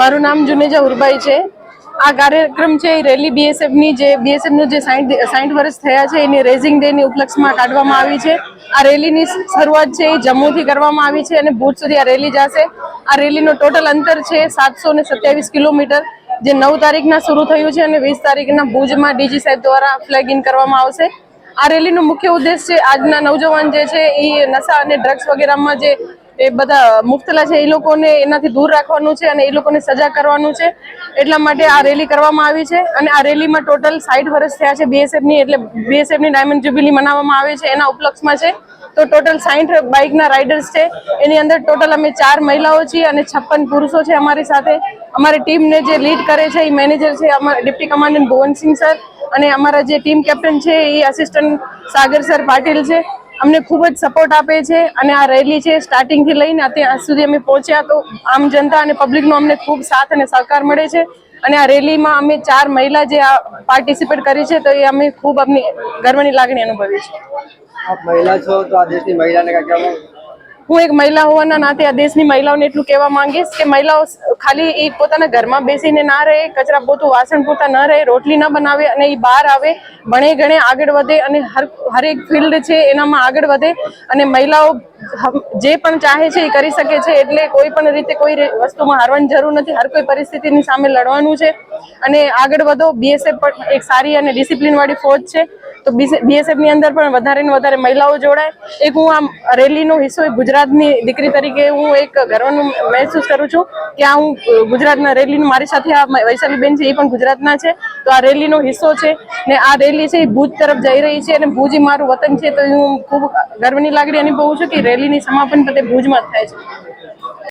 મારું નામ જુનેજા ઉર્બાઈ છે. આ કાર્યક્રમ છે એ રેલી બીએસએફની જે બીએસએફનું જે સાઠ સાઠ વર્ષ થયા છે, એની રેઝિંગ ડે ની ઉપલક્ષમાં કાઢવામાં આવી છે. આ રેલીની શરૂઆત છે એ જમ્મુથી કરવામાં આવી છે અને ભુજ સુધી આ રેલી જશે. આ રેલીનો ટોટલ અંતર છે સાતસો ને સત્યાવીસ કિલોમીટર, જે નવ તારીખના શરૂ થયું છે અને વીસ તારીખના ભુજમાં ડીજી સાહેબ દ્વારા ફ્લેગ ઇન કરવામાં આવશે. આ રેલીનો મુખ્ય ઉદ્દેશ છે આજના નવજવાન જે છે એ નશા અને ડ્રગ્સ વગેરેમાં જે એ બધા મુફતલા છે, એ લોકોને એનાથી દૂર રાખવાનું છે અને એ લોકોને સજા કરવાનું છે. એટલા માટે આ રેલી કરવામાં આવી છે અને આ રેલીમાં ટોટલ સાઠ વર્ષ થયા છે બીએસએફની એટલે બીએસએફની ડાયમંડ જ્યુબિલી મનાવવામાં આવે છે એના ઉપલક્ષમાં છે. તો ટોટલ સાઠ બાઇકના રાઇડર્સ છે. એની અંદર ટોટલ અમે ચાર મહિલાઓ છીએ અને છપ્પન પુરુષો છે અમારી સાથે. અમારી ટીમને જે લીડ કરે છે, એ મેનેજર છે અમારા ડિપ્ટી કમાન્ડન્ટ ભુવનસિંહ સર અને અમારા જે ટીમ કેપ્ટન છે, એ આસિસ્ટન્ટ સાગર સર પાટીલ છે. અમને ખૂબ જ સપોર્ટ આપે છે અને આ રેલી છે સ્ટાર્ટિંગથી લઈને અત્યાર સુધી અમે પહોંચ્યા તો આમ જનતા અને પબ્લિકનો અમને ખૂબ સાથ અને સહકાર મળે છે અને આ રેલીમાં અમે ચાર મહિલા જે આ પાર્ટિસિપેટ કરી છે તો એ અમે ખૂબ અમને ગર્વની લાગણી અનુભવી છે મહિલા છો તો આ દેશની મહિલાને કાંઈ? હું એક મહિલા હોવાના નાતે આ દેશની મહિલાઓને એટલું કહેવા માંગીશ કે મહિલાઓ ખાલી એ પોતાના ઘરમાં બેસીને ના રહે, કચરા પોતું, વાસણ પોતા ન રહે, રોટલી ન બનાવે અને એ બહાર આવે, ભણે ગણે આગળ વધે અને હર હરેક ફિલ્ડ છે એનામાં આગળ વધે અને મહિલાઓ જે પણ ચાહે છે એ કરી શકે છે એટલે કોઈ પણ રીતે કોઈ વસ્તુમાં હારવાની જરૂર નથી, હર કોઈ પરિસ્થિતિની સામે લડવાનું છે અને આગળ વધો બીએસએફ પણ એક સારી અને ડિસિપ્લિનવાળી ફોજ છે તો બીએસએફની અંદર પણ વધારે ને વધારે મહિલાઓ જોડાય. એક હું આમ રેલીનો હિસ્સો ગુજરાતની દીકરી તરીકે હું એક ગર્વનું મહેસૂસ કરું છું કે આ હું ગુજરાતના રેલીનું, મારી સાથે આ વૈશાલીબેન છે, એ પણ ગુજરાતના છે. તો આ રેલીનો હિસ્સો છે ને આ રેલી છે એ ભુજ તરફ જઈ રહી છે અને ભુજ મારું વતન છે. તો હું ખૂબ ગર્વની લાગણી અનુભવું છું કે રેલીની સમાપન પતે ભુજમાં થાય છે.